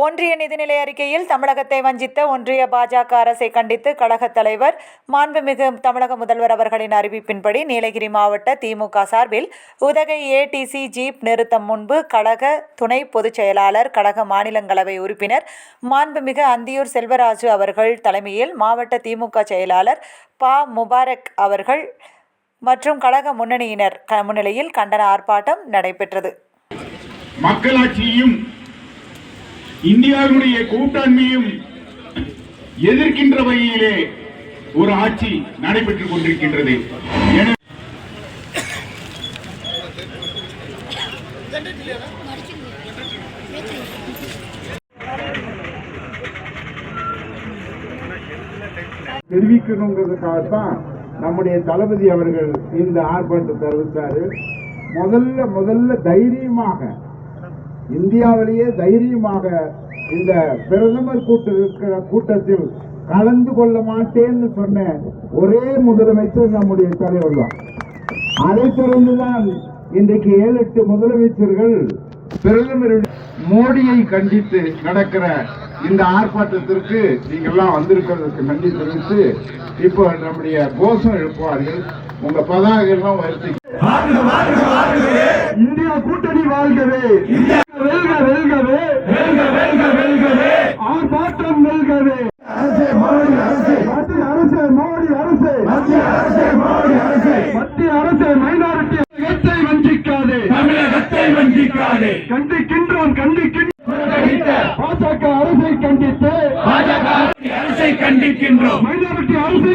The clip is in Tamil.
ஒன்றிய நிதிநிலை அறிக்கையில் தமிழகத்தை வஞ்சித்த ஒன்றிய பாஜக அரசை கண்டித்து கழகத் தலைவர் மாண்புமிகு தமிழக முதல்வர் அவர்களின் அறிவிப்பின்படி நீலகிரி மாவட்ட திமுக சார்பில் உதகை ஏடிசி ஜீப் நிறுத்தம் முன்பு கழக துணை பொதுச் செயலாளர் கழக மாநிலங்களவை உறுப்பினர் மாண்புமிகு அந்தியூர் செல்வராஜு அவர்கள் தலைமையில் மாவட்ட திமுக செயலாளர் பா. முபாரக் அவர்கள் மற்றும் கழக முன்னணியினர் க- முன்னிலையில் கண்டன ஆர்ப்பாட்டம் நடைபெற்றது. மக்களாட்சியும் இந்தியாவுடைய கூட்டாண்மையும் எதிர்க்கின்ற வகையிலே ஒரு ஆட்சி நடைபெற்றுக் கொண்டிருக்கின்றது. தெரிவிக்கணுங்கிறதுக்காகத்தான் நம்முடைய தளபதி அவர்கள் இந்த ஆர்ப்பாட்டத்தை அறிவித்தாரு. முதல்ல முதல்ல தைரியமாக இந்தியாவிலேயே தைரியமாக இந்த பிரதமர் கூட்டு இருக்கிற கூட்டத்தில் கலந்து கொள்ள மாட்டேன்னு சொன்ன ஒரே முதலமைச்சர் நம்முடைய தலைவர் தான். அதை தொடர்ந்துதான் இன்றைக்கு ஏழு எட்டு முதலமைச்சர்கள் பிரதமர் மோடியை கண்டித்து நடக்கிற இந்த ஆர்ப்பாட்டத்திற்கு நீங்கள்லாம் வந்திருக்கிறதுக்கு நன்றி தெரிவித்து இப்போ நம்முடைய கோஷம் எழுப்புவார்கள். உங்க பதாகை எல்லாம் வருத்தி இந்தியா கூட்டணி வாழ்கவே வெல்க வெல்கவே. வெல்க வெல்க வெல்கவே. ஆர்ப்பாட்டம் வெல்கவே. அரசே மோடி அரசே. மத்திய அரசே மோடி அரசே. மத்திய அரசே மோடி அரசே. மத்திய அரசே மைனாரிட்டி தமிழகத்தை வஞ்சிக்காதே. தமிழகத்தை வஞ்சிக்காதே. கண்டிக்கின்றோம் கண்டிக்கின்றோம். பாஜக அரசை கண்டித்து. பாஜக அரசை கண்டிக்கின்றோம். மைனாரிட்டி அரசை